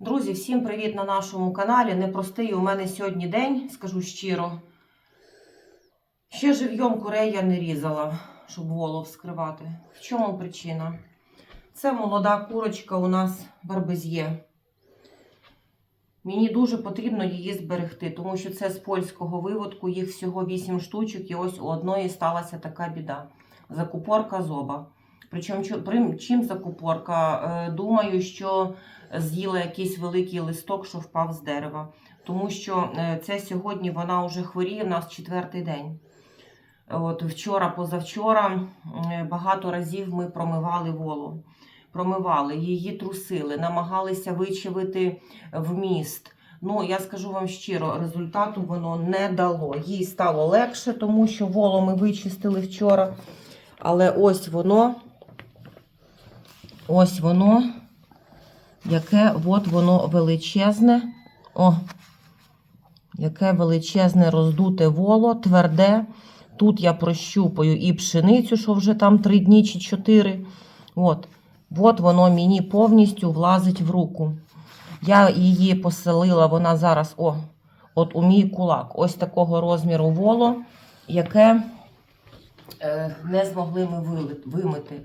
Друзі, всім привіт на нашому каналі. Непростий у мене сьогодні день, скажу щиро. Ще живьом курей я не різала, щоб волов скривати. В чому причина? Це молода курочка у нас барбезє. Мені дуже потрібно її зберегти, тому що це з польського виводку, їх всього 8 штучок, і ось у одної сталася така біда. Закупорка зоба. Причому чо- чим закупорка? Е, Думаю, що з'їла якийсь великий листок, що впав з дерева. Тому що е, це сьогодні вона вже хворіє, в нас четвертий день. От вчора, позавчора багато разів ми промивали волу. Промивали, її трусили, намагалися вичавити вміст. Ну, я скажу вам щиро, результату воно не дало. Їй стало легше, тому що воло ми вичистили вчора. Але ось воно, ось воно, яке от воно величезне. О, яке величезне роздуте воло, тверде. Тут я прощупаю і пшеницю, що вже там три дні чи чотири. От, от воно мені повністю влазить в руку. Я її поселила, вона зараз, о, от у мій кулак. Ось такого розміру воло, яке е, не змогли ми вимити.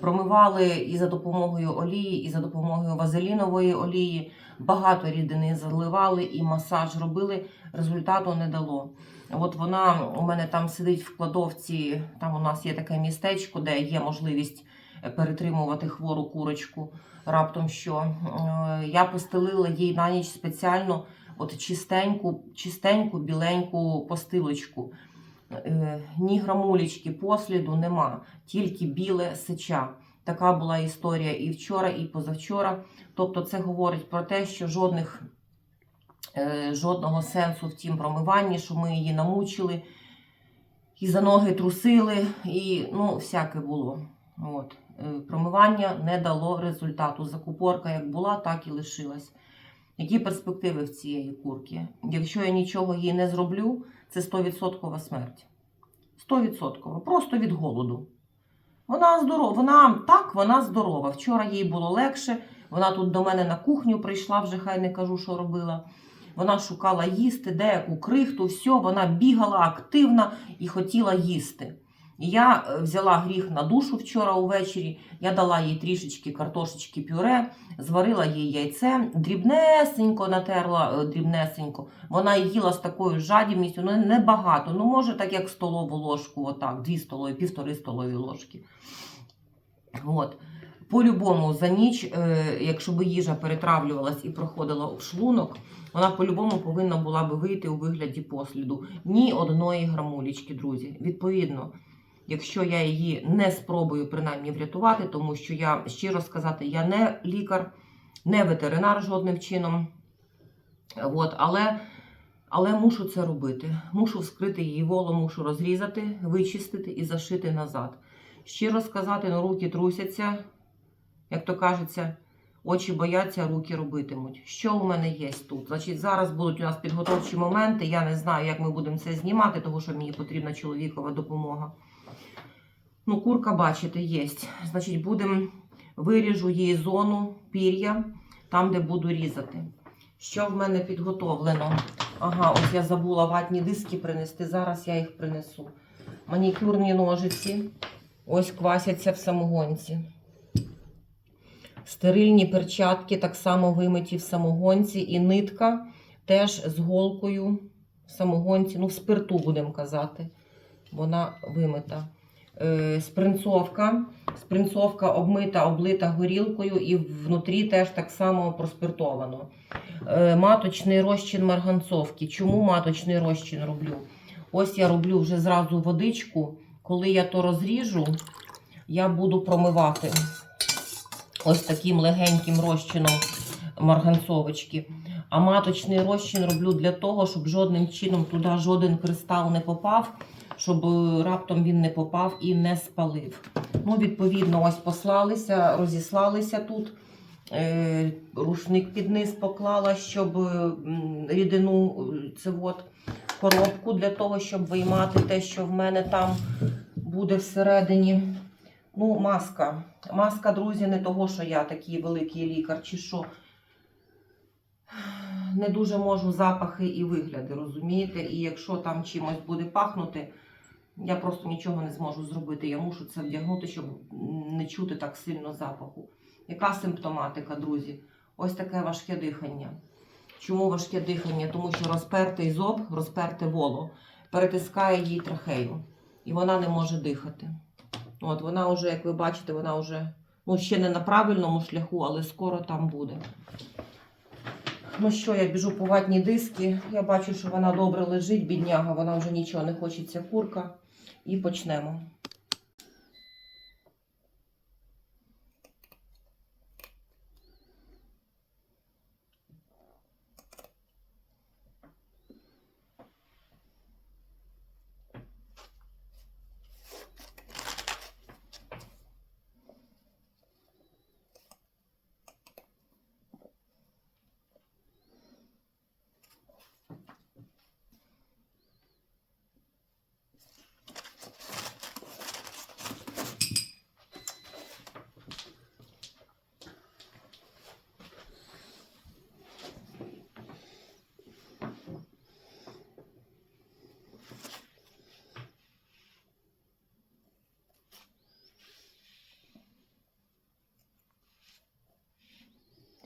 Промивали і за допомогою олії, і за допомогою вазелінової олії. Багато рідини заливали і масаж робили. Результату не дало. От вона у мене там сидить в кладовці. Там у нас є таке містечко, де є можливість е, перетримувати хвору курочку. Раптом що Е, я постелила їй на ніч спеціально от чистеньку, чистеньку біленьку постилочку. Е, Ні грамулечки посліду нема, тільки біле сеча. Така була історія і вчора, і позавчора. Тобто, це говорить про те, що жодних, е, жодного сенсу в тім промиванні, що ми її намучили, і за ноги трусили, і ну, всяке було. От. Е, Промивання не дало результату. Закупорка як була, так і лишилась. Які перспективи в цієї курки? Якщо я нічого їй не зроблю, це 100% смерть. 100%. Просто від голоду. Вона здорова. Вона так, вона здорова. Вчора їй було легше. Вона тут до мене на кухню прийшла, вже хай не кажу, що робила. Вона шукала їсти, деяку крихту, все, вона бігала активна і хотіла їсти. Я е, взяла гріх на душу вчора увечері, я дала їй трішечки картошечки пюре, зварила їй яйце, дрібнесенько натерла, е, дрібнесенько. Вона їла з такою жадібністю, ну небагато, ну може так як столову ложку, отак, дві столові, півтори столові ложки. От. По-любому за ніч, е, якщо б їжа перетравлювалась і проходила об шлунок, вона по-любому повинна була би вийти у вигляді посліду. Ні одної грамулечки, друзі. Відповідно, якщо я її не спробую принаймні врятувати, тому що я щиро сказати, я не лікар, не ветеринар жодним чином. От, але, але мушу це робити. Мушу вскрити її воло, мушу розрізати, вичистити і зашити назад. Щиро сказати, ну руки трусяться, як то кажеться, очі бояться, руки робитимуть. Що у мене є тут? Значить, зараз будуть у нас підготовчі моменти. Я не знаю, як ми будемо це знімати, тому що мені потрібна чоловікова допомога. Ну, курка, бачите, є. Значить, будемо виріжу її зону пір'я, там, де буду різати. Що в мене підготовлено? Ага, ось я забула ватні диски принести. Зараз я їх принесу. Манікюрні ножиці. Ось квасяться в самогонці. Стерильні перчатки так само вимиті в самогонці. І нитка теж з голкою в самогонці. Ну, в спирту будемо казати. Вона вимита. Е, спринцовка. Спринцовка обмита, облита горілкою і внутрі теж так само проспиртовано. Е, маточний розчин марганцовки. Чому маточний розчин роблю? Ось я роблю вже зразу водичку. Коли я то розріжу, я буду промивати ось таким легеньким розчином марганцовочки. А маточний розчин роблю для того, щоб жодним чином туди жоден кристал не попав, щоб е, раптом він не попав і не спалив. Ну, відповідно, ось послалися, розіслалися тут. Е, рушник під низ поклала, щоб е, рідину, це от, коробку для того, щоб виймати те, що в мене там буде всередині. Ну, маска. Маска, друзі, не того, що я такий великий лікар, чи що. не дуже можу запахи і вигляди, розумієте? І якщо там чимось буде пахнути, я просто нічого не зможу зробити. Я мушу це вдягнути, щоб не чути так сильно запаху. Яка симптоматика, друзі? Ось таке важке дихання. Чому важке дихання? Тому що розпертий зоб, розперте воло, перетискає їй трахею. І вона не може дихати. От вона вже, як ви бачите, вона вже ну, ще не на правильному шляху, але скоро там буде. Ну що, я біжу по ватні диски. Я бачу, що вона добре лежить, бідняга, вона вже нічого не хочеться курка. І почнемо.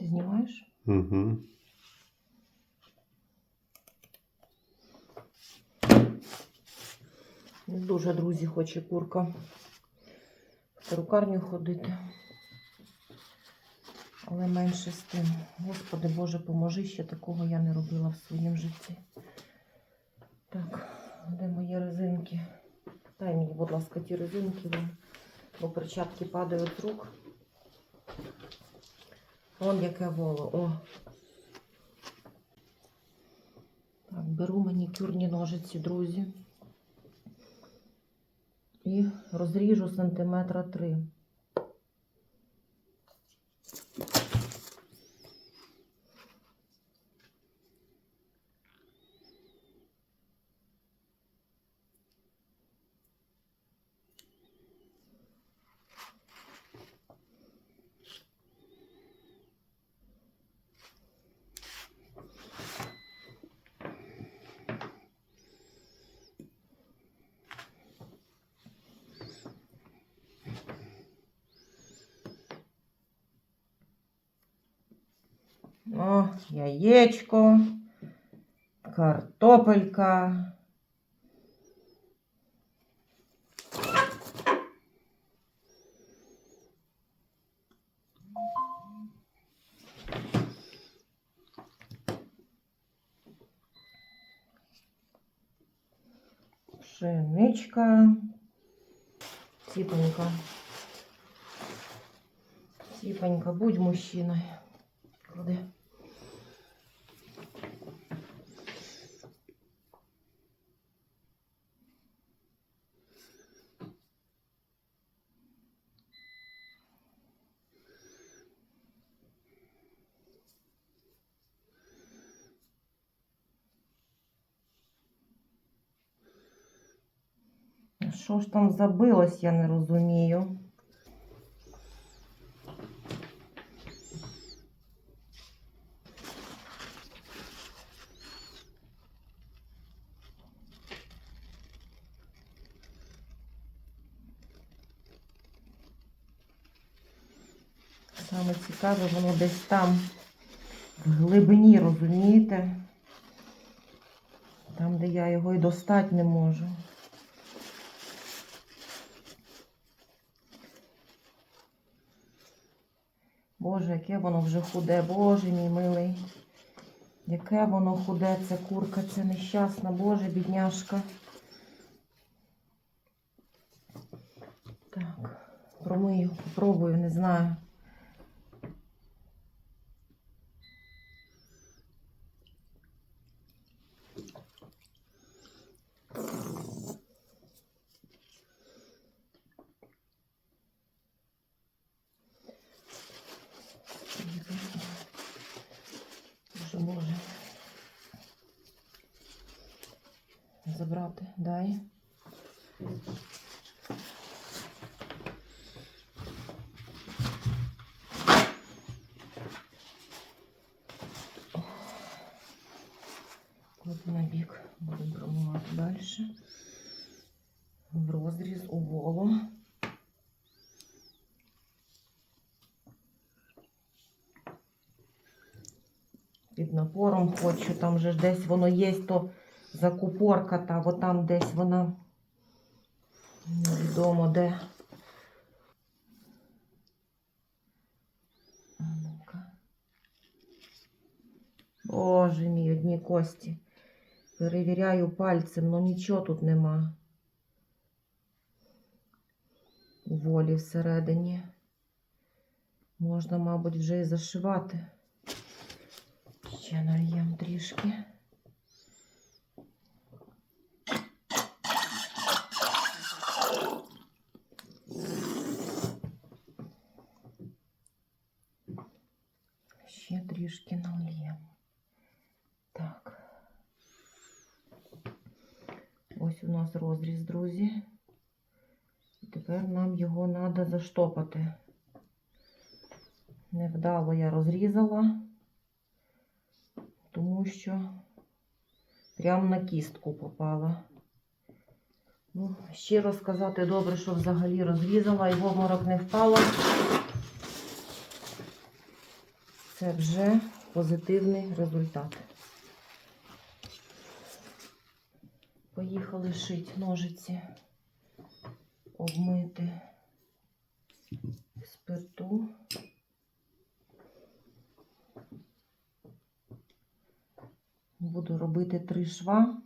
Ти знімаєш? Угу. Дуже, друзі, хоче курка в перукарню ходити. Але менше з тим. Господи Боже, поможи, ще такого я не робила в своєму житті. Так, де мої резинки? Дай мені, будь ласка, ті резинки, бо перчатки падають з рук. Вон яке воло. О. Так, беру манікюрні ножиці, друзі. І розріжу сантиметра три. О, яєчко, картопелька. Пшеничка. Типонька. Типонька, будь мужчиною. Клади. Що ж там забилось, я не розумію. Цікаве, воно десь там в глибині, розумієте? Там, де я його і достати не можу. Боже, яке воно вже худе, Боже мій милий. Яке воно худе, ця курка, ця нещасна, Боже, бідняшка. Так, промию, попробую, не знаю. Боже, Боже. Забрати, дай. Кладу на бік, будемо промивати далі. В розріз у волу. Під напором хочу, там же десь воно є, то закупорка, та там десь вона невідомо де. Боже мій, одні кості. Перевіряю пальцем, ну нічого тут нема. Волі всередині. Можна, мабуть, вже і зашивати. Ще нальємо трішки. Ще трішки нальємо. Так. Ось у нас розріз, друзі. І тепер нам його треба заштопати. Невдало я розрізала, тому що прямо на кістку попала. Ну, щиро сказати, добре, що взагалі розрізала і в обморок не впала. Це вже позитивний результат. Поїхали шити ножиці, обмити спирту. Буду робити три шва.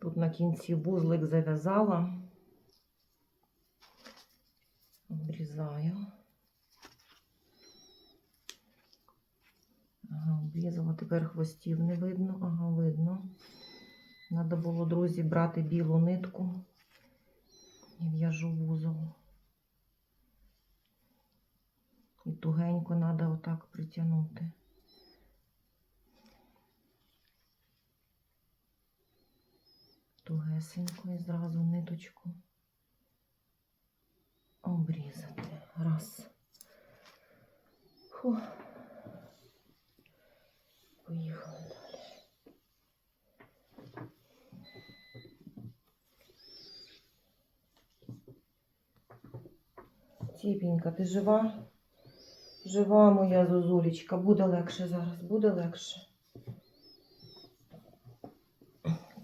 Тут на кінці вузлик зав'язала, обрізаю. Ага, обрізала, тепер хвостів не видно, ага, видно. Треба було, друзі, брати білу нитку і в'яжу вузол. І тугенько треба отак притягнути. Тугесенько і зразу ниточку обрізати. Раз. Фу. Поїхали далі. Ціпінька, ти жива? Жива моя зозулечка. Буде легше зараз, буде легше.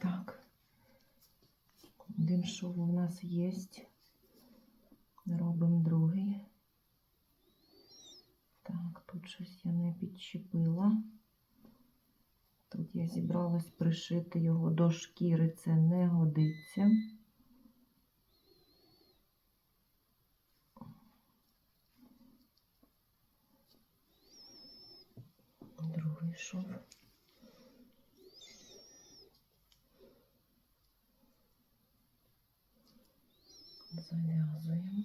Так. Один шов у нас є. Робимо другий. Так, тут щось я не підчепила. Тут я зібралась пришити його до шкіри, це не годиться. Другий шов. Зав'язуємо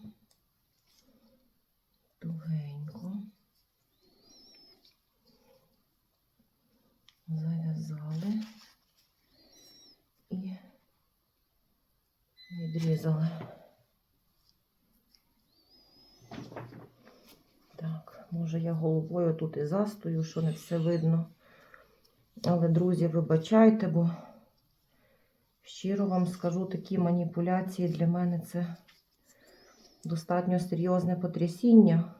тугенько. Зав'язали і відрізали. Так, може я головою тут і застою, що не все видно. Але, друзі, вибачайте, бо щиро вам скажу, такі маніпуляції для мене це достатньо серйозне потрясіння.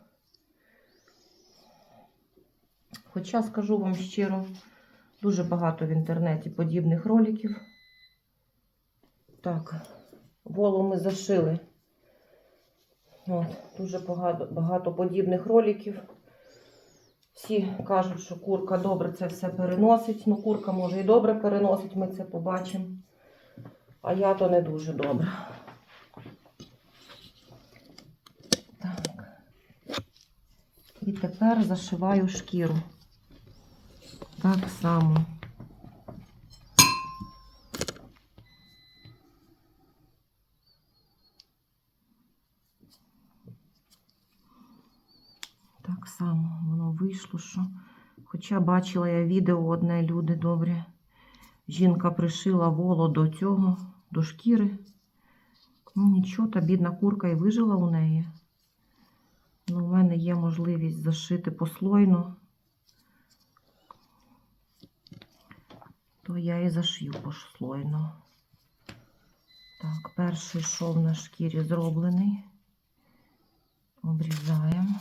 Хоча скажу вам щиро, дуже багато в інтернеті подібних роликів. Так, волу ми зашили. От, дуже багато, багато подібних роликів. Всі кажуть, що курка добре це все переносить. Ну, курка може і добре переносить, ми це побачимо. А я то не дуже добре. Так. І тепер зашиваю шкіру. Так само. так само воно вийшло, що. Хоча бачила я відео одне, люди добрі. Жінка пришила воло до цього, до шкіри. Ну, нічого, та бідна курка і вижила у неї. Ну, у мене є можливість зашити послойно. То я і зашью послойно. Так, перший шов на шкірі зроблений. Обрізаємо.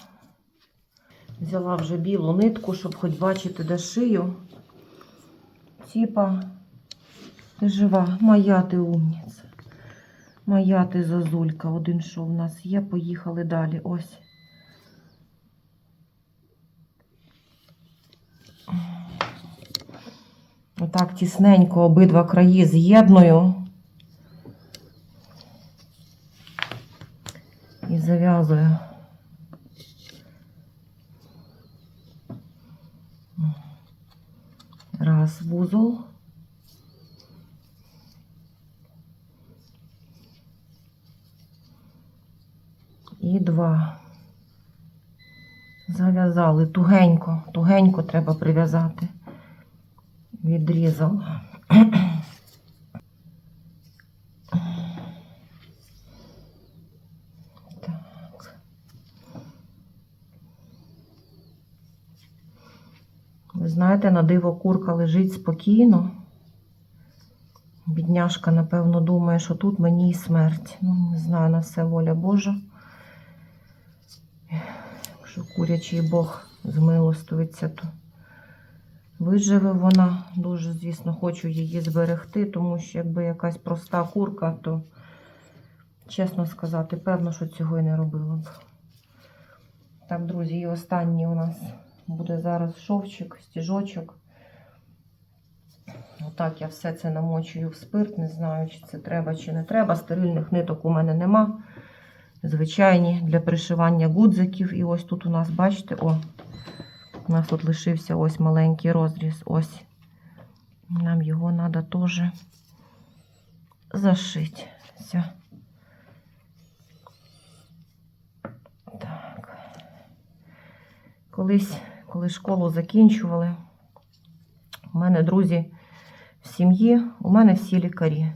Взяла вже білу нитку, щоб хоч бачити, де шию. Ти жива, моя ти умниця. Моя ти зазулька. Один шов у нас є. Поїхали далі. Ось. Отак тісненько обидва краї з'єдную. І зав'язую. Раз вузол. І два. Зав'язали тугенько, тугенько треба прив'язати. Відрізала. Так. Ви знаєте, на диво курка лежить спокійно. Бідняшка, напевно, думає, що тут мені і смерть. Ну, не знаю, на все воля Божа. Якщо курячий Бог змилостується, то виживе вона. Дуже, звісно, хочу її зберегти, тому що якби якась проста курка, то, чесно сказати, певно, що цього і не робила б. Так, друзі, і останній у нас буде зараз шовчик, стіжочок. Отак я все це намочую в спирт, не знаю, чи це треба, чи не треба. Стерильних ниток у мене нема. Звичайні для пришивання гудзиків. І ось тут у нас, бачите, о, у нас тут лишився ось маленький розріз. Ось. Нам його треба теж зашити. Все. Так. Колись, коли школу закінчували, у мене друзі в сім'ї, у мене всі лікарі.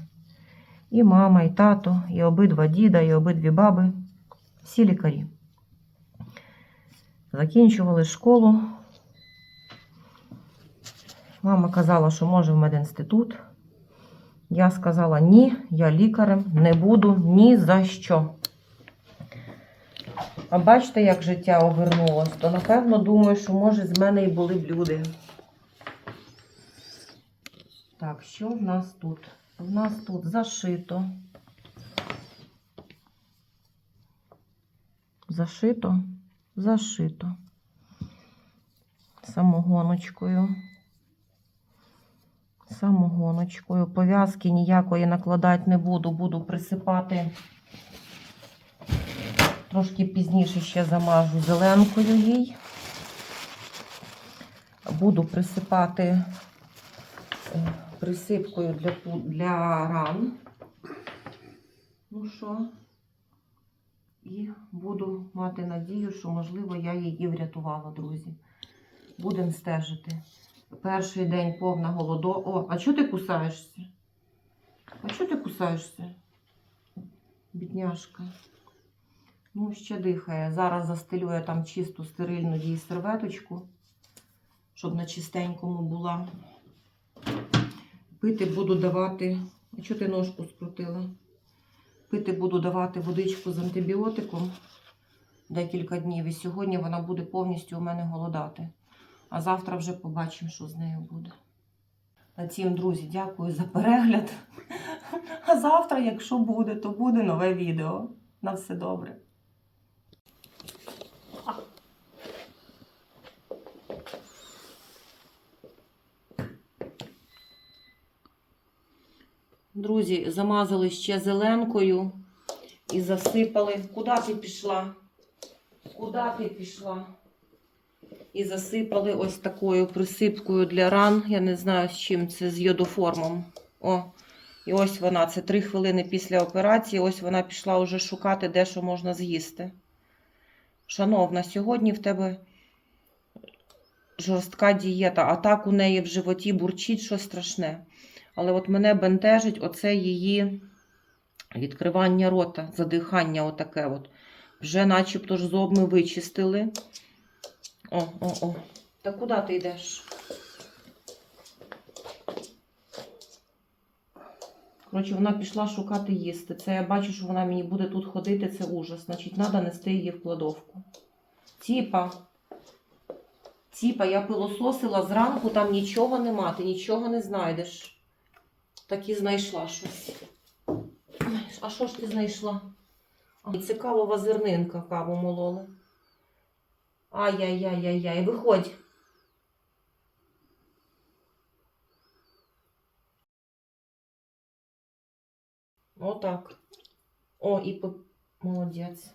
І мама, і тато, і обидва діда, і обидві баби. Всі лікарі. Закінчували школу. Мама казала, що може в медінститут. Я сказала, ні, я лікарем не буду ні за що. А бачите, як життя обернулось, то напевно думаю, що може з мене і були б люди. Так, що в нас тут? В нас тут зашито. Зашито, зашито. Самогоночкою. Самогоночкою. Пов'язки ніякої накладати не буду, буду присипати. Трошки пізніше ще замажу зеленкою їй. Буду присипати е, присипкою для, для ран. Ну що? І буду мати надію, що, можливо, я її врятувала, друзі. Будемо стежити. Перший день повна голодо. О, а чого ти кусаєшся? А чого ти кусаєшся? Бідняшка. Ну, ще дихає. Зараз застелю я там чисту стерильну їй серветочку, щоб на чистенькому була. Пити буду давати. А чого ти ножку скрутила? Пити буду давати водичку з антибіотиком декілька днів. І сьогодні вона буде повністю у мене голодати. А завтра вже побачимо, що з нею буде. На цім, друзі, дякую за перегляд. А завтра, якщо буде, то буде нове відео. На все добре. Друзі, замазали ще зеленкою і засипали. Куди ти пішла? Куди ти пішла? І засипали ось такою присипкою для ран. Я не знаю, з чим це з йодоформом. О, і ось вона. Це три хвилини після операції. Ось вона пішла вже шукати, де що можна з'їсти. Шановна, сьогодні в тебе жорстка дієта, а так у неї в животі бурчить щось страшне. Але от мене бентежить оце її відкривання рота, задихання отаке. От. Вже начебто ж зоб ми вичистили. О, о, о. Та куди ти йдеш? Коротше, вона пішла шукати їсти. Це я бачу, що вона мені буде тут ходити, це ужас. Значить, треба нести її в кладовку. Тіпа. Тіпа, я пилососила зранку, там нічого нема, ти нічого не знайдеш. Так і знайшла щось. А що ж ти знайшла? А, Це кавова зернинка, каву мололи. Ай-яй-яй-яй-яй, виходь. Отак. О, і по... молодець.